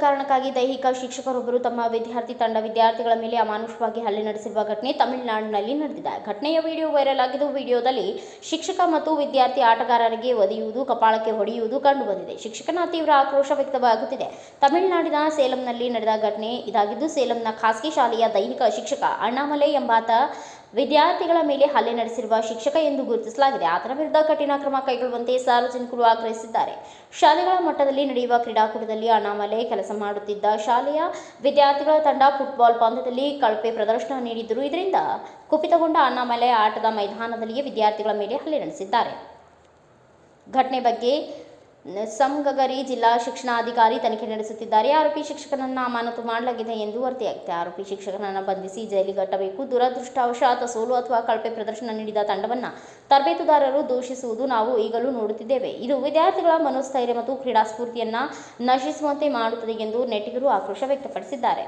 ಕಾರಣಕ್ಕಾಗಿ ದೈಹಿಕ ಶಿಕ್ಷಕರೊಬ್ಬರು ತಮ್ಮ ವಿದ್ಯಾರ್ಥಿ ತಂಡ ವಿದ್ಯಾರ್ಥಿಗಳ ಮೇಲೆ ಅಮಾನುಷವಾಗಿ ಹಲ್ಲೆ ನಡೆಸಿರುವ ಘಟನೆ ತಮಿಳುನಾಡಿನಲ್ಲಿ ನಡೆದಿದೆ. ಘಟನೆಯ ವಿಡಿಯೋ ವೈರಲ್ ಆಗಿದ್ದು, ವಿಡಿಯೋದಲ್ಲಿ ಶಿಕ್ಷಕ ಮತ್ತು ವಿದ್ಯಾರ್ಥಿ ಆಟಗಾರರಿಗೆ ಒದೆಯುವುದು, ಕಪಾಳಕ್ಕೆ ಹೊಡೆಯುವುದು ಕಂಡುಬಂದಿದೆ ಶಿಕ್ಷಕನ ತೀವ್ರ ಆಕ್ರೋಶ ವ್ಯಕ್ತವಾಗುತ್ತಿದೆ. ತಮಿಳುನಾಡಿನ ಸೇಲಂನಲ್ಲಿ ನಡೆದ ಘಟನೆ ಇದಾಗಿದ್ದು, ಸೇಲಂನ ಖಾಸಗಿ ಶಾಲೆಯ ದೈಹಿಕ ಶಿಕ್ಷಕ ಅಣ್ಣಾಮಲೆ ಎಂಬಾತ ವಿದ್ಯಾರ್ಥಿಗಳ ಮೇಲೆ ಹಲ್ಲೆ ನಡೆಸಿರುವ ಶಿಕ್ಷಕ ಎಂದು ಗುರುತಿಸಲಾಗಿದೆ. ಆತನ ವಿರುದ್ಧ ಕಠಿಣ ಕ್ರಮ ಕೈಗೊಳ್ಳುವಂತೆ ಸಾರ್ವಜನಿಕರು ಆಗ್ರಹಿಸಿದ್ದಾರೆ. ಶಾಲೆಗಳ ಮಟ್ಟದಲ್ಲಿ ನಡೆಯುವ ಕ್ರೀಡಾಕೂಟದಲ್ಲಿ ಅನಾಮಲೆ, ಕೆಲಸ ಮಾಡುತ್ತಿದ್ದ ಶಾಲೆಯ ವಿದ್ಯಾರ್ಥಿಗಳ ತಂಡ ಫುಟ್ಬಾಲ್ ಪಂದ್ಯದಲ್ಲಿ ಕಳಪೆ ಪ್ರದರ್ಶನ ನೀಡಿದ್ದರು. ಇದರಿಂದ ಕುಪಿತಗೊಂಡ ಅಣ್ಣಾಮಲೆ ಆಟದ ಮೈದಾನದಲ್ಲಿಯೇ ವಿದ್ಯಾರ್ಥಿಗಳ ಮೇಲೆ ಹಲ್ಲೆ ನಡೆಸಿದ್ದಾರೆ. ಘಟನೆ ಬಗ್ಗೆ ಸಂಗಗರಿ ಜಿಲ್ಲಾ ಶಿಕ್ಷಣಾಧಿಕಾರಿ ತನಿಖೆ ನಡೆಸುತ್ತಿದ್ದಾರೆ. ಆರೋಪಿ ಶಿಕ್ಷಕನನ್ನು ಅಮಾನತು ಮಾಡಲಾಗಿದೆ ಎಂದು ವರದಿಯಾಗಿದೆ. ಆರೋಪಿ ಶಿಕ್ಷಕನನ್ನು ಬಂಧಿಸಿ ಜೈಲಿಗಟ್ಟಬೇಕು ದುರದೃಷ್ಟವಶಾತ್ ಸೋಲು ಅಥವಾ ಕಳಪೆ ಪ್ರದರ್ಶನ ನೀಡಿದ ತಂಡವನ್ನು ತರಬೇತುದಾರರು ದೂಷಿಸುವುದು ನಾವು ಈಗಲೂ ನೋಡುತ್ತಿದ್ದೇವೆ. ಇದು ವಿದ್ಯಾರ್ಥಿಗಳ ಮನೋಸ್ಥೈರ್ಯ ಮತ್ತು ಕ್ರೀಡಾ ಸ್ಫೂರ್ತಿಯನ್ನ ನಶಿಸುವಂತೆ ಮಾಡುತ್ತದೆ ಎಂದು ನೆಟ್ಟಿಗರು ಆಕ್ರೋಶ ವ್ಯಕ್ತಪಡಿಸಿದ್ದಾರೆ.